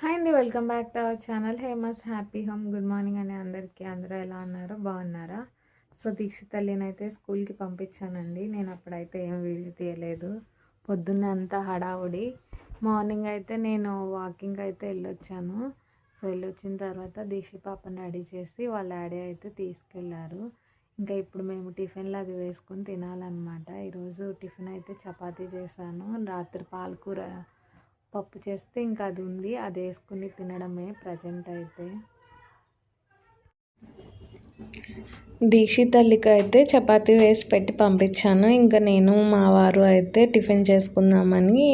Hi అండి welcome back to our channel. Hema's happy home. Good morning అని అందరికీ. అందరూ ఎలా ఉన్నారో బాగున్నారా? సో దీక్ష తల్లిని అయితే స్కూల్కి పంపించానండి. నేను అప్పుడైతే ఏం వీడియో తీయలేదు. పొద్దున్నే అంతా హడావుడి. మార్నింగ్ అయితే నేను వాకింగ్ అయితే వెళ్ళొచ్చాను. సో వెళ్ళొచ్చిన తర్వాత దీక్ష పాపను రెడీ చేసి వాళ్ళ డాడీ అయితే తీసుకెళ్ళారు ఇంకా ఇప్పుడు మేము టిఫిన్లు అది వేసుకొని తినాలన్నమాట. ఈరోజు టిఫిన్ అయితే చపాతీ చేశాను. రాత్రి పాలకూర పప్పు చేస్తే ఇంకా అది ఉంది అది వేసుకుని తినడమే ప్రజెంట్ అయితే. దీక్షి తల్లికి అయితే చపాతీ వేసి పెట్టి పంపించాను. ఇంకా నేను మా వారు అయితే టిఫిన్ చేసుకుందామని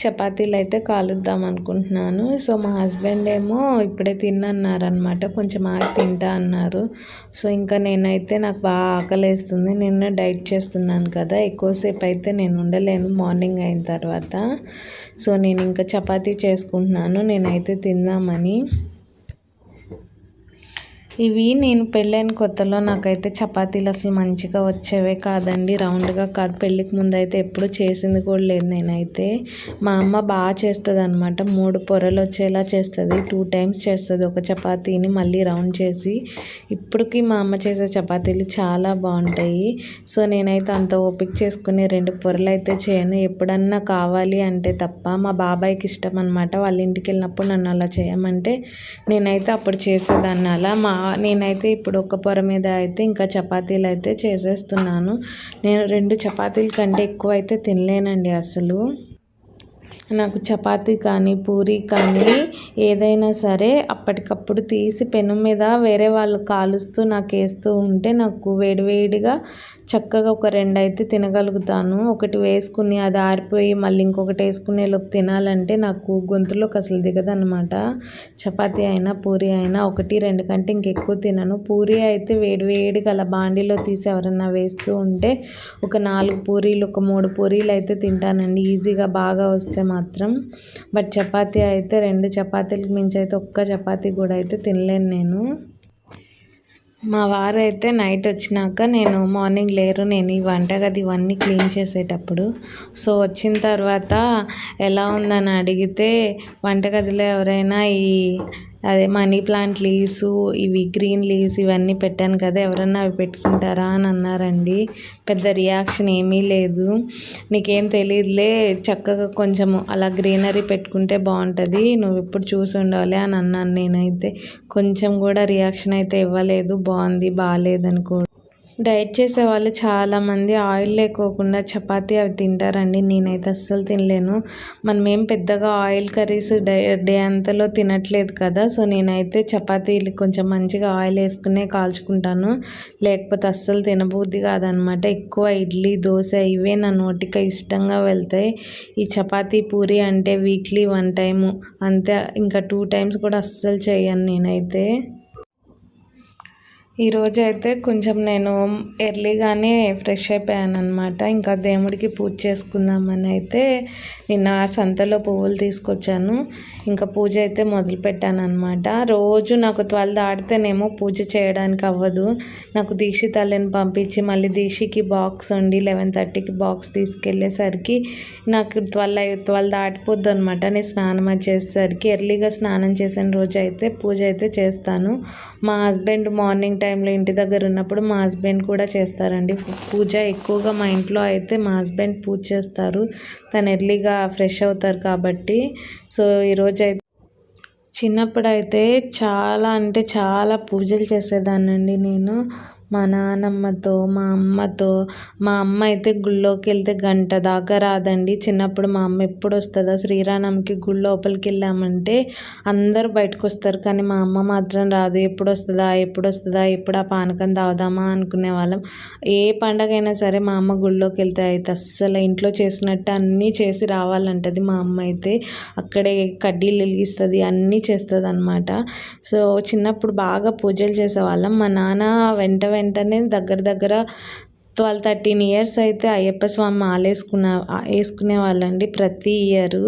చపాతీలు అయితే కాలుద్దాం అనుకుంటున్నాను. సో మా హస్బెండ్ ఏమో ఇప్పుడే తిన్నన్నారనమాట కొంచెం ఆగి తింటా అన్నారు. సో ఇంకా నేనైతే నాకు బాగా ఆకలేస్తుంది. నిన్న డైట్ చేస్తున్నాను కదా. ఎక్కువసేపు అయితే నేను ఉండలేను. మార్నింగ్ అయిన తర్వాత. సో నేను ఇంకా చపాతీ చేసుకుంటున్నాను. నేనైతే తిందామని. ఇవి నేను పెళ్ళైన కొత్తలో నాకైతే చపాతీలు అసలు మంచిగా వచ్చేవే కాదండి. రౌండ్గా కాదు. పెళ్ళికి ముందు అయితే ఎప్పుడు చేసింది కూడా లేదు నేనైతే. మా అమ్మ బాగా చేస్తుంది అనమాట మూడు పొరలు వచ్చేలా చేస్తుంది. టూ టైమ్స్ చేస్తుంది. ఒక చపాతీని మళ్ళీ రౌండ్ చేసి ఇప్పటికి మా అమ్మ చేసే చపాతీలు చాలా బాగుంటాయి. సో నేనైతే అంత ఓపిక చేసుకుని రెండు పొరలు అయితే చేయను. ఎప్పుడన్నా కావాలి అంటే తప్ప మా బాబాయ్కి ఇష్టం అనమాట వాళ్ళ ఇంటికి వెళ్ళినప్పుడు నన్ను అలా చేయమంటే నేనైతే అప్పుడు చేసేదాన్ని. అలా మా నేనైతే ఇప్పుడు ఒక పొర మీద అయితే ఇంకా చపాతీలు అయితే చేసేస్తున్నాను. నేను రెండు చపాతీల కంటే ఎక్కువ అయితే తినలేనండి అసలు. నాకు చపాతీ కానీ పూరి కానీ ఏదైనా సరే అప్పటికప్పుడు తీసి పెను మీద వేరే వాళ్ళు కాలుస్తూ నాకు వేస్తూ ఉంటే నాకు వేడివేడిగా చక్కగా ఒక రెండు అయితే తినగలుగుతాను. ఒకటి వేసుకుని అది ఆరిపోయి మళ్ళీ ఇంకొకటి వేసుకునే లోపు తినాలంటే నాకు గొంతులోకి అసలు దిగదనమాట చపాతీ అయినా పూరి అయినా ఒకటి రెండు కంటే ఇంకెక్కువ తినను. పూరి అయితే వేడివేడిగా అలా బాండీలో తీసి ఎవరన్నా వేస్తూ ఉంటే ఒక నాలుగు పూరీలు ఒక మూడు పూరీలు అయితే తింటానండి. ఈజీగా బాగా వస్తే మాత్రం. బట్ చపాతీ అయితే రెండు చపాతీలకు మించి అయితే ఒక్క చపాతీ కూడా అయితే తినలేను నేను. మా వారు అయితే నైట్ వచ్చినాక నేను మార్నింగ్ లేరు నేను ఈ వంటగది ఇవన్నీ క్లీన్ చేసేటప్పుడు. సో వచ్చిన తర్వాత ఎలా ఉందని అడిగితే వంటగదిలో ఎవరైనా ఈ అదే మనీ ప్లాంట్ లీవ్స్ ఇవి గ్రీన్ లీవ్స్ ఇవన్నీ పెట్టాను కదా ఎవరన్నా అవి పెట్టుకుంటారా అని అన్నారండి. పెద్ద రియాక్షన్ ఏమీ లేదు. నీకేం తెలియదులే చక్కగా కొంచెం అలా గ్రీనరీ పెట్టుకుంటే బాగుంటుంది నువ్వు ఇప్పుడు చూసి ఉండాలి అని అన్నాను నేనైతే. కొంచెం కూడా రియాక్షన్ అయితే ఇవ్వలేదు బాగుంది బాగాలేదని కూడా. డైట్ చేసే వాళ్ళు చాలామంది ఆయిల్ లేకోకుండా చపాతీ అవి తింటారండి. నేనైతే అస్సలు తినలేను. మనం ఏం పెద్దగా ఆయిల్ కర్రీస్ డే డే అంతలో తినట్లేదు కదా. సో నేనైతే చపాతీలు కొంచెం మంచిగా ఆయిల్ వేసుకునే కాల్చుకుంటాను. లేకపోతే అస్సలు తినబుద్ధి కాదనమాట. ఎక్కువ ఇడ్లీ దోశ ఇవే నా నోటికి ఇష్టంగా వెళ్తాయి. ఈ చపాతీ పూరి అంటే వీక్లీ వన్ టైము. అంతే ఇంకా టూ టైమ్స్ కూడా అస్సలు చేయను నేనైతే. ఈరోజు అయితే కొంచెం నేను ఎర్లీగానే ఫ్రెష్ అయిపోయాను అనమాట ఇంకా దేవుడికి పూజ చేసుకుందామని అయితే నిన్న సంతలో పువ్వులు తీసుకొచ్చాను. ఇంకా పూజ అయితే మొదలుపెట్టాను అనమాట రోజు నాకు త్వల దాటితేనేమో పూజ చేయడానికి అవ్వదు. నాకు దీక్షి తల్లిని పంపించి మళ్ళీ దీక్షికి బాక్స్ ఉండి లెవెన్ థర్టీకి బాక్స్ తీసుకెళ్ళేసరికి నాకు ట్వెల్వ్ త్వల దాటిపోద్దు అనమాట నేను స్నానం చేసేసరికి ఎర్లీగా స్నానం చేసిన రోజు అయితే పూజ అయితే చేస్తాను. మా హస్బెండ్ మార్నింగ్ టైం టైంలో ఇంటి దగ్గర ఉన్నప్పుడు మా హస్బెండ్ కూడా చేస్తారండి. పూజ ఎక్కువగా మా ఇంట్లో అయితే మా హస్బెండ్ పూజ చేస్తారు. తను ఎర్లీగా ఫ్రెష్ అవుతారు కాబట్టి. సో ఈరోజు అయితే చిన్నప్పుడు అయితే చాలా అంటే చాలా పూజలు చేసేదానండి నేను. మా నానమ్మతో మా అమ్మతో. మా అమ్మ అయితే గుళ్ళోకి వెళ్తే గంట దాకా రాదండి. చిన్నప్పుడు మా అమ్మ ఎప్పుడు వస్తుందా శ్రీరామంకి గుడి లోపలికి వెళ్ళామంటే అందరూ బయటకు వస్తారు కానీ మా అమ్మ మాత్రం రాదు. ఎప్పుడు వస్తుందా ఎప్పుడు వస్తుందా ఎప్పుడు ఆ పానకం తాగుదామా అనుకునే వాళ్ళం. ఏ పండగ అయినా సరే మా అమ్మ గుళ్ళోకి వెళ్తే అయితే అస్సలు ఇంట్లో చేసినట్టు అన్నీ చేసి రావాలంటది మా అమ్మ అయితే. అక్కడే కడ్డీలు వెలిగిస్తుంది అన్నీ చేస్తుంది అనమాట సో చిన్నప్పుడు బాగా పూజలు చేసేవాళ్ళం. మా నాన్న వెంట వెంటనే దగ్గర దగ్గర ట్వెల్వ్ థర్టీన్ ఇయర్స్ అయితే అయ్యప్ప స్వామి మాలేసుకున్న వేసుకునే వాళ్ళండి ప్రతి ఇయరు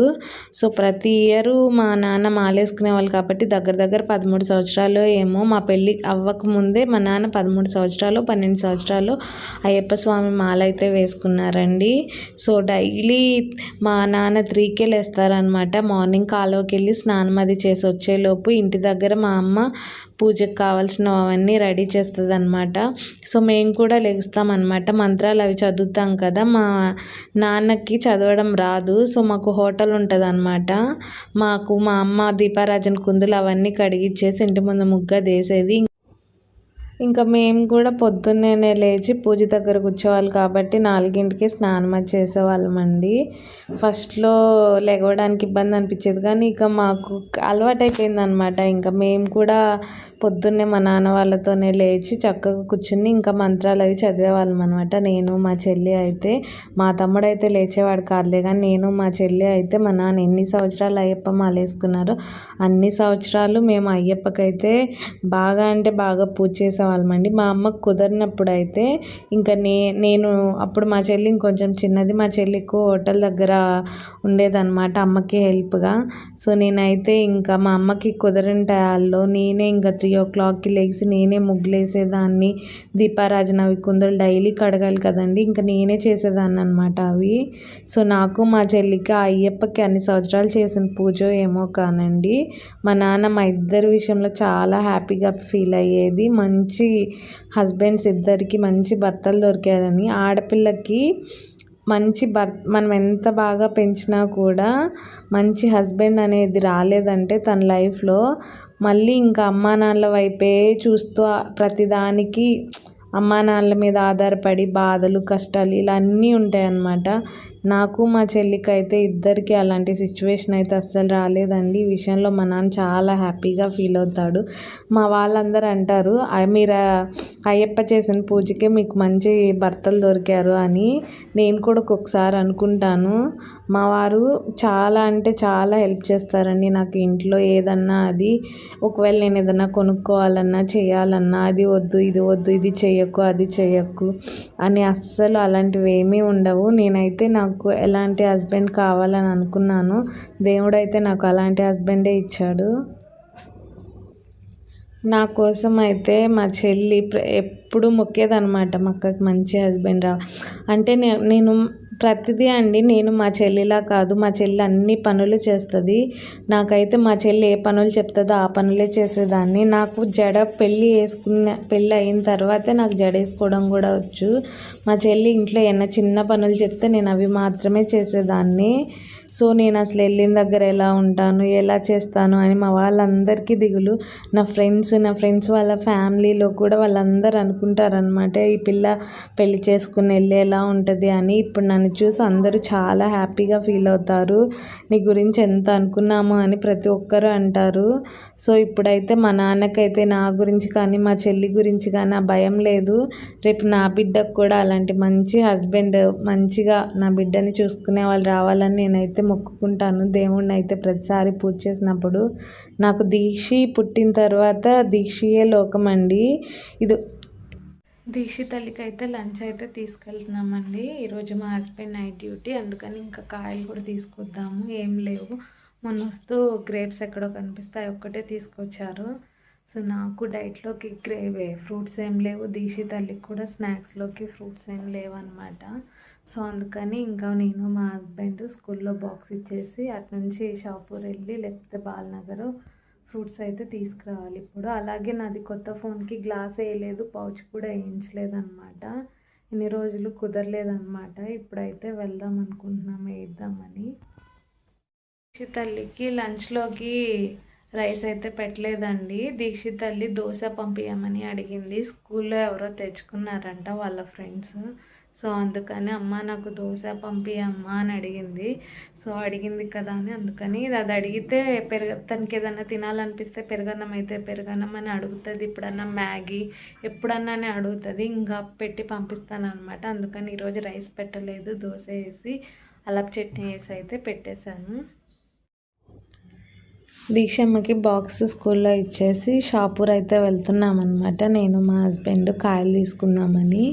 సో ప్రతి ఇయరు మా నాన్న మాలేసుకునే వాళ్ళు కాబట్టి దగ్గర దగ్గర పదమూడు సంవత్సరాలు ఏమో మా పెళ్ళి అవ్వక ముందే మా నాన్న పదమూడు సంవత్సరాలు పన్నెండు సంవత్సరాలు అయ్యప్ప స్వామి మాల అయితే వేసుకున్నారండి. సో డైలీ మా నాన్న త్రీకే లేస్తారనమాట మార్నింగ్ కాలువకి వెళ్ళి స్నానం అది చేసి వచ్చేలోపు ఇంటి దగ్గర మా అమ్మ పూజకు కావాల్సినవన్నీ రెడీ చేస్తుంది అనమాట సో మేము కూడా లెగుస్తామన్నమాట. అనమాట మంత్రాలు అవి చదువుతాం కదా. మా నాన్నకి చదవడం రాదు. సో మాకు హోటల్ ఉంటుంది అనమాట మాకు మా అమ్మ దీపారాజన్ కుందులు అవన్నీ కడిగిచ్చేసి ఇంటి ముందు ముగ్గ దేసేది ఇంకా మేము కూడా పొద్దున్నే లేచి పూజ దగ్గర కూర్చోవాలి కాబట్టి నాలుగింటికి స్నానం అది చేసేవాళ్ళమండి. ఫస్ట్లో లెగవడానికి ఇబ్బంది అనిపించేది కానీ ఇక మాకు అలవాటు అయిపోయింది అనమాట ఇంకా మేము కూడా పొద్దున్నే మా నాన్న వాళ్ళతోనే లేచి చక్కగా కూర్చుని ఇంకా మంత్రాలు అవి చదివేవాళ్ళం అనమాట నేను మా చెల్లి అయితే మా తమ్ముడు అయితే లేచేవాడు కాదులే కానీ నేను మా చెల్లి అయితే మా నాన్న ఎన్ని సంవత్సరాలు అయ్యప్ప మాలేసుకున్నారో అన్ని సంవత్సరాలు మేము అయ్యప్పకైతే బాగా అంటే బాగా పూజ చేసేవాళ్ళమండి మా అమ్మకు కుదరినప్పుడు అయితే ఇంకా నే నేను అప్పుడు మా చెల్లి ఇంకొంచెం చిన్నది. మా చెల్లి ఎక్కువ హోటల్ దగ్గర ఉండేదన్నమాట అమ్మకి హెల్ప్గా. సో నేనైతే ఇంకా మా అమ్మకి కుదరని టయాల్లో నేనే ఇంకా త్రీ ఓ క్లాక్కి లేచి నేనే ముగ్గులేసేదాన్ని. దీపారాజన అవి కుందలు డైలీ కడగాలి కదండి. ఇంకా నేనే చేసేదాన్ని అనమాట అవి. సో నాకు మా చెల్లికి ఆ అయ్యప్పకి అన్ని సంవత్సరాలు చేసిన పూజ ఏమో కానండి. మా నాన్న మా ఇద్దరి విషయంలో చాలా హ్యాపీగా ఫీల్ అయ్యేది. మంచి మంచి హస్బెండ్స్ ఇద్దరికి మంచి భర్తలు దొరికారని ఆడపిల్లకి మంచి భర్త మనం ఎంత బాగా పెంచినా కూడా మంచి హస్బెండ్ అనేది రాలేదంటే తన లైఫ్లో మళ్ళీ ఇంకా అమ్మా నాన్నల వైపే చూస్తూ ప్రతిదానికి అమ్మా నాన్నల మీద ఆధారపడి బాధలు కష్టాలు ఇలా అన్నీ ఉంటాయన్నమాట. నాకు మా చెల్లికి అయితే ఇద్దరికి అలాంటి సిచ్యువేషన్ అయితే అస్సలు రాలేదండి. ఈ విషయంలో మా నాన్న చాలా హ్యాపీగా ఫీల్ అవుతాడు. మా వాళ్ళందరూ అంటారు మీరు అయ్యప్ప చేసిన పూజకే మీకు మంచి భర్తలు దొరికారు అని నేను కూడా ఒక్కొక్కసారి అనుకుంటాను. మా వారు చాలా అంటే చాలా హెల్ప్ చేస్తారండి. నాకు ఇంట్లో ఏదన్నా అది ఒకవేళ నేను ఏదన్నా కొనుక్కోవాలన్నా చేయాలన్నా అది వద్దు ఇది వద్దు ఇది చేయకు అది చేయకు అని అస్సలు అలాంటివి ఏమీ ఉండవు. నేనైతే నాకు నాకు ఎలాంటి హస్బెండ్ కావాలని అనుకున్నాను. దేవుడైతే నాకు అలాంటి హస్బెండే ఇచ్చాడు. నా కోసం అయితే మా చెల్లి ఎప్పుడు మొక్కేదనమాట మా అక్కకి మంచి హస్బెండ్ రా అంటే నేను ప్రతిదీ అండి నేను మా చెల్లిలా కాదు మా చెల్లి అన్ని పనులు చేస్తుంది. నాకైతే మా చెల్లి ఏ పనులు చెప్తుందో ఆ పనులే చేసేదాన్ని. నాకు జడ పెళ్ళి వేసుకున్న పెళ్ళి అయిన తర్వాతే నాకు జడ వేసుకోవడం కూడా వచ్చు. మా చెల్లి ఇంట్లో ఏమైనా చిన్న పనులు చెప్తే నేను అవి మాత్రమే చేసేదాన్ని. సో నేను అసలు వెళ్ళిన దగ్గర ఎలా ఉంటాను ఎలా చేస్తాను అని మా వాళ్ళందరికీ దిగులు. నా ఫ్రెండ్స్ నా ఫ్రెండ్స్ వాళ్ళ ఫ్యామిలీలో కూడా వాళ్ళందరూ అనుకుంటారనమాట ఈ పిల్ల పెళ్ళి చేసుకుని వెళ్ళేలా ఉంటుంది? అని. ఇప్పుడు నన్ను చూసి అందరూ చాలా హ్యాపీగా ఫీల్ అవుతారు. నీ గురించి ఎంత అనుకున్నాము? అని ప్రతి ఒక్కరూ అంటారు. సో ఇప్పుడైతే మా నాన్నకైతే నా గురించి కానీ మా చెల్లి గురించి కానీ ఆ భయం లేదు. రేపు నా బిడ్డకు కూడా అలాంటి మంచి హస్బెండ్ మంచిగా నా బిడ్డని చూసుకునే వాళ్ళు రావాలని నేనైతే అయితే మొక్కుకుంటాను దేవుణ్ణి అయితే ప్రతిసారి పూజ చేసినప్పుడు. నాకు దీక్షి పుట్టిన తర్వాత దీక్షియే లోకం అండి. ఇది దీక్షి తల్లికి అయితే లంచ్ అయితే తీసుకెళ్తున్నామండి. ఈరోజు మా హస్బెండ్ నైట్ డ్యూటీ అందుకని ఇంకా కాయలు కూడా తీసుకొద్దాము. ఏం లేవు. మొన్న వస్తూ గ్రేప్స్ ఎక్కడో కనిపిస్తాయి ఒక్కటే తీసుకొచ్చారు. సో నాకు డైట్లోకి గ్రేవే ఫ్రూట్స్ ఏం లేవు. దీక్షి తల్లికి కూడా స్నాక్స్లోకి ఫ్రూట్స్ ఏం లేవు అనమాట సో అందుకని ఇంకా నేను మా హస్బెండ్ స్కూల్లో బాక్స్ ఇచ్చేసి అటు నుంచి షాపూర్ వెళ్ళి లేకపోతే బాలనగర్ ఫ్రూట్స్ అయితే తీసుకురావాలి ఇప్పుడు. అలాగే నాది కొత్త ఫోన్కి గ్లాస్ వేయలేదు పౌచ్ కూడా వేయించలేదు అనమాట ఇన్ని రోజులు కుదరలేదన్నమాట. ఇప్పుడైతే వెళ్దాం అనుకుంటున్నాం వేద్దామని. దీక్షిత్ తల్లికి లంచ్లోకి రైస్ అయితే పెట్టలేదండి. దీక్షిత్ తల్లి దోశ పంపించమని అడిగింది. స్కూల్లో ఎవరో తెచ్చుకున్నారంట వాళ్ళ ఫ్రెండ్స్. సో అందుకని అమ్మ నాకు దోశ పంపి అమ్మ అని అడిగింది. సో అడిగింది కదా అని అందుకని అది అడిగితే పెరుగ తనకి ఏదన్నా తినాలనిపిస్తే పెరుగన్నం అయితే పెరుగన్నం అని అడుగుతుంది. ఇప్పుడన్నా మ్యాగీ ఎప్పుడన్నా అని అడుగుతుంది. ఇంకా పెట్టి పంపిస్తాను అనమాట అందుకని ఈరోజు రైస్ పెట్టలేదు. దోశ వేసి అలప్ చట్నీ వేసి అయితే పెట్టేశాను. దీక్షమ్మకి బాక్స్ స్కూల్లో ఇచ్చేసి షాపూర్ అయితే వెళ్తున్నాం అనమాట నేను మా హస్బెండ్ కాయలు తీసుకుందామని.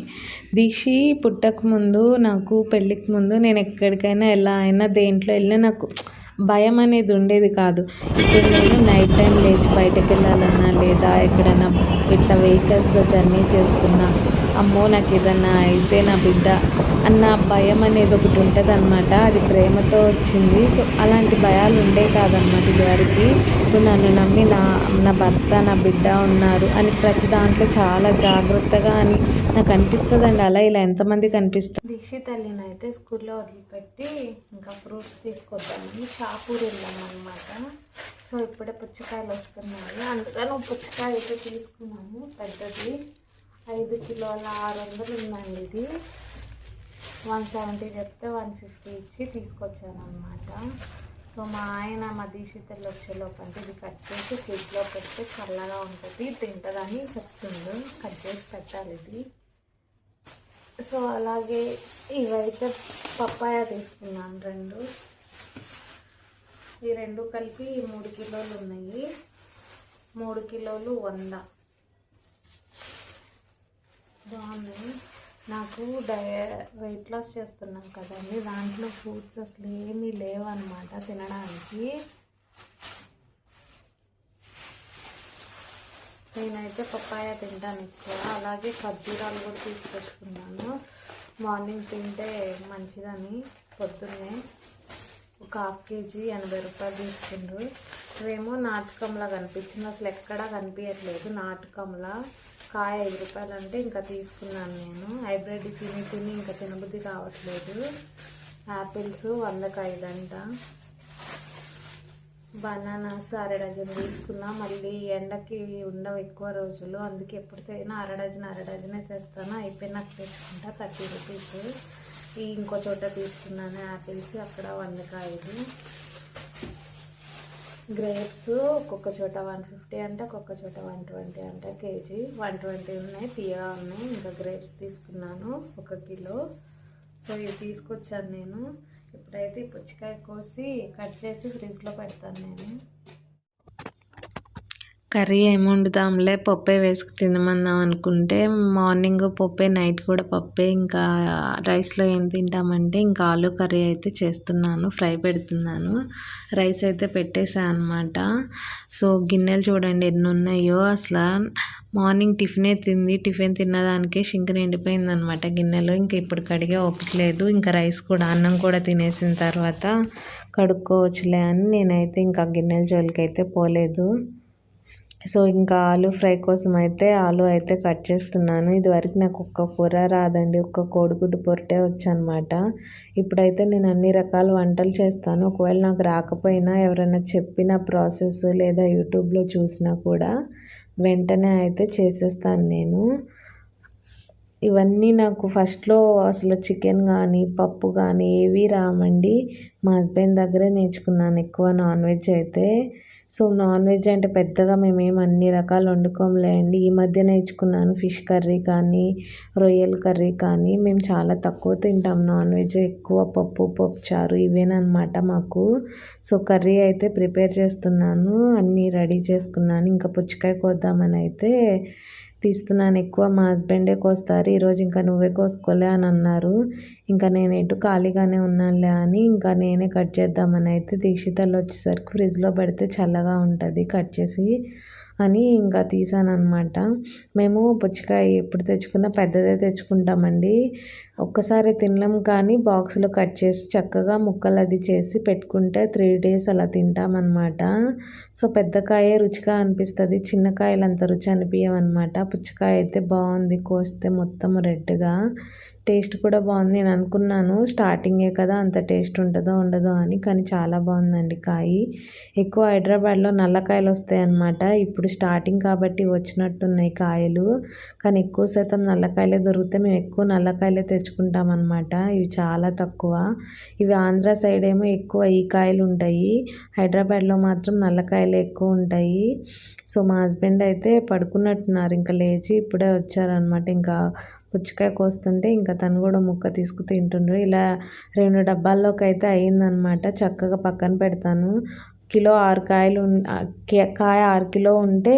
దీక్షి పుట్టక ముందు నాకు పెళ్ళికి ముందు నేను ఎక్కడికైనా ఎలా అయినా దేంట్లో వెళ్ళినా నాకు భయం అనేది ఉండేది కాదు. ఇప్పుడు నేను నైట్ టైం లేచి బయటకు వెళ్ళాలన్నా లేదా ఎక్కడైనా ఇట్లా వెహికల్స్లో జర్నీ చేస్తున్నా అమ్మో నాకు ఏదన్నా అయితే నా బిడ్డ అన్న భయం అనేది ఒకటి ఉంటుంది అనమాట అది ప్రేమతో వచ్చింది. సో అలాంటి భయాలు ఉండే కాదనమాట ఇదివరకు ఇప్పుడు నన్ను నమ్మి నా నా భర్త నా బిడ్డ ఉన్నారు అని ప్రతి దాంట్లో చాలా జాగ్రత్తగా అని నాకు అనిపిస్తుందండి. అలా ఇలా ఎంతమంది కనిపిస్తుంది దీక్షి తల్లిని అయితే స్కూల్లో వదిలిపెట్టి ఇంకా ఫ్రూట్స్ తీసుకొద్దామని షాపూర్ వెళ్ళాము అనమాట సో ఇప్పుడే పుచ్చకాయలు వస్తున్నాయి. అందుకని పుచ్చకాయ అయితే తీసుకున్నాము. పెద్దది. ఐదు కిలోల ఆరు వందలు ఉందండి ఇది. వన్ సెవెంటీ చెప్తే వన్ ఫిఫ్టీ ఇచ్చి తీసుకొచ్చాను అనమాట సో మా ఆయన మా దీక్షితలు వచ్చేలోపు అంటే ఇది కట్ చేసి ఫ్రిడ్జ్లో పెడితే చల్లగా ఉంటుంది తింటుందని చెప్తుండు. కట్ చేసి పెట్టాలి ఇది. సో అలాగే ఇవైతే పప్పాయ తీసుకున్నాను రెండు. ఈ రెండు కలిపి మూడు కిలోలు ఉన్నాయి. మూడు కిలోలు వంద. బాగున్నాయి. నాకు డయ వెయిట్ లాస్ చేస్తున్నాం కదండి. దాంట్లో ఫ్రూట్స్ అసలు ఏమీ లేవన్నమాట తినడానికి. నేనైతే పప్పాయ తింటాను ఎక్కువ. అలాగే ఖర్జూరాలు కూడా తీసుకొచ్చుకున్నాను. మార్నింగ్ తింటే మంచిదని పొద్దున్నే ఒక హాఫ్ కేజీ ఎనభై రూపాయలు తీసుకుండ్రు. ఇవేమో నాటకంలా కనిపించింది. అసలు ఎక్కడా కనిపించట్లేదు నాటకంలా. కాయ ఐదు రూపాయలు అంటే ఇంకా తీసుకున్నాను నేను. హైబ్రిడ్ తిని తిని ఇంకా తినబుద్ధి కావట్లేదు. యాపిల్స్ వందకు ఐదంట బనానాస్ అర డజన్ తీసుకున్నా మళ్ళీ ఎండకి ఉండవు ఎక్కువ రోజులు. అందుకే ఎప్పుడు అర డజన్ అర డజనే తెస్తాను అయిపోయినాక తెచ్చుకుంటా థర్టీ రూపీస్. ఇంకో చోట తీసుకున్నాను యాపిల్స్ అక్కడ వందకాయలు గ్రేప్స్ ఒక్కొక్క చోట వన్ ఫిఫ్టీ అంటే ఒక్కొక్క చోట వన్ ట్వంటీ అంటే కేజీ. వన్ ట్వంటీ ఉన్నాయి తీయగా ఉన్నాయి. ఇంకా గ్రేప్స్ తీసుకున్నాను ఒక కిలో. సో ఇవి తీసుకొచ్చాను నేను. ఇప్పుడైతే పుచ్చకాయ కోసి కట్ చేసి ఫ్రిడ్జ్లో పెడతాను నేను. కర్రీ ఏమి వండుదాంలే పప్పే వేసుకు తినమందాం అనుకుంటే మార్నింగ్ పప్పే నైట్ కూడా పప్పే ఇంకా రైస్లో ఏం తింటామంటే ఇంకా ఆలు కర్రీ అయితే చేస్తున్నాను ఫ్రై పెడుతున్నాను. రైస్ అయితే పెట్టేశాను అనమాట సో గిన్నెలు చూడండి ఎన్ని ఉన్నాయో అసలు మార్నింగ్ టిఫినే తింది టిఫిన్ తిన్నదానికే షింక నిండిపోయింది అనమాట గిన్నెలో. ఇంకా ఇప్పుడు కడిగే ఒప్పట్లేదు ఇంకా రైస్ కూడా అన్నం కూడా తినేసిన తర్వాత కడుక్కోవచ్చులే అని నేనైతే ఇంకా గిన్నెల జోలికి అయితే పోలేదు. సో ఇంకా ఆలు ఫ్రై కోసం అయితే ఆలు అయితే కట్ చేస్తున్నాను. ఇదివరకు నాకు ఒక్క కూర రాదండి. ఒక్క కోడిగుడ్డు పొరటే వచ్చనమాట. ఇప్పుడైతే నేను అన్ని రకాల వంటలు చేస్తాను. ఒకవేళ నాకు రాకపోయినా ఎవరైనా చెప్పిన ప్రాసెస్ లేదా యూట్యూబ్లో చూసినా కూడా వెంటనే అయితే చేసేస్తాను నేను. ఇవన్నీ నాకు ఫస్ట్లో అసలు చికెన్ కానీ పప్పు కానీ ఏవి రామండి మా హస్బెండ్ దగ్గరే నేర్చుకున్నాను ఎక్కువ నాన్ వెజ్ అయితే. సో నాన్ వెజ్ అంటే పెద్దగా మేమేం అన్ని రకాలు వండుకోంలేండి. ఈ మధ్య నేర్చుకున్నాను ఫిష్ కర్రీ కానీ రొయ్యల కర్రీ కానీ. మేము చాలా తక్కువ తింటాం నాన్ వెజ్ ఎక్కువ పప్పు పప్పు చారు ఇవేనమాట మాకు. సో కర్రీ అయితే ప్రిపేర్ చేస్తున్నాను అన్నీ రెడీ చేసుకున్నాను. ఇంకా పుచ్చకాయ కోద్దామని అయితే తీస్తున్నాను. ఎక్కువ మా హస్బెండే కోస్తారు. ఈరోజు ఇంకా నువ్వే కోసుకోలే అని అన్నారు. ఇంకా నేను ఎటు ఖాళీగానే ఉన్నానులే అని ఇంకా నేనే కట్ చేద్దామని అయితే దీక్షితలు వచ్చేసరికి ఫ్రిడ్జ్లో పెడితే చల్లగా ఉంటుంది. కట్ చేసి అని ఇంకా తీసాను అనమాట మేము పుచ్చకాయ ఎప్పుడు తెచ్చుకున్నా పెద్దదే తెచ్చుకుంటామండి. ఒక్కసారి తినలేం కానీ బాక్స్లో కట్ చేసి చక్కగా ముక్కలు అది చేసి పెట్టుకుంటే త్రీ డేస్ అలా తింటామన్నమాట. సో పెద్ద కాయే రుచిగా అనిపిస్తుంది. చిన్న కాయలు అంత రుచి అనిపించమన్నమాట పుచ్చకాయ అయితే బాగుంది. కోస్తే మొత్తం రెడ్గా. టేస్ట్ కూడా బాగుంది నేను అనుకున్నాను. స్టార్టింగే కదా అంత టేస్ట్ ఉంటుందో ఉండదో అని కానీ చాలా బాగుందండి కాయ. ఎక్కువ హైదరాబాద్లో నల్లకాయలు వస్తాయి అన్నమాట. ఇప్పుడు స్టార్టింగ్ కాబట్టి వచ్చినట్టున్నాయి కాయలు. కానీ ఎక్కువ శాతం నల్లకాయలే దొరికితే మేము ఎక్కువ నల్లకాయలే తెచ్చుకుంటాం అనమాట ఇవి చాలా తక్కువ. ఇవి ఆంధ్ర సైడ్ ఏమో ఎక్కువ ఈ కాయలు ఉంటాయి. హైదరాబాద్లో మాత్రం నల్లకాయలు ఎక్కువ ఉంటాయి. సో మా హస్బెండ్ అయితే పడుకున్నట్టున్నారు. ఇంకా లేచి ఇప్పుడే వచ్చారనమాట ఇంకా పుచ్చకాయ కోస్తుంటే ఇంకా తను కూడా ముక్క తీసుకు తింటుండ్రు ఇలా రెండు డబ్బాల్లోకి అయితే అయిందనమాట చక్కగా పక్కన పెడతాను. కిలో ఆరు కాయలు కాయ ఆరు కిలో ఉంటే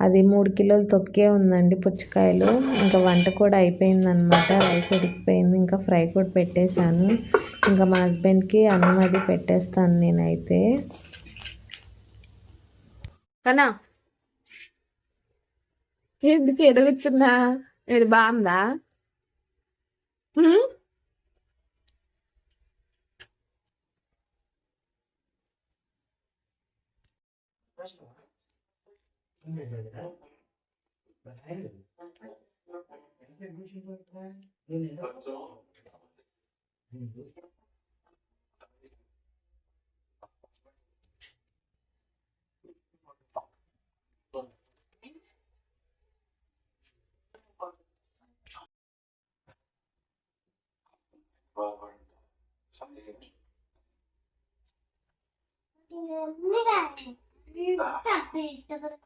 అది మూడు కిలోలు తొక్కే ఉందండి పుచ్చకాయలు. ఇంకా వంట కూడా అయిపోయిందనమాట రైస్ ఉడికిపోయింది. ఇంకా ఫ్రై కూడా పెట్టేశాను. ఇంకా మా హస్బెండ్కి అన్నం అది పెట్టేస్తాను నేనైతే. కనా? ఎందుకు ఎదుగుచున్నా It baanda. Hmm? Я говорю,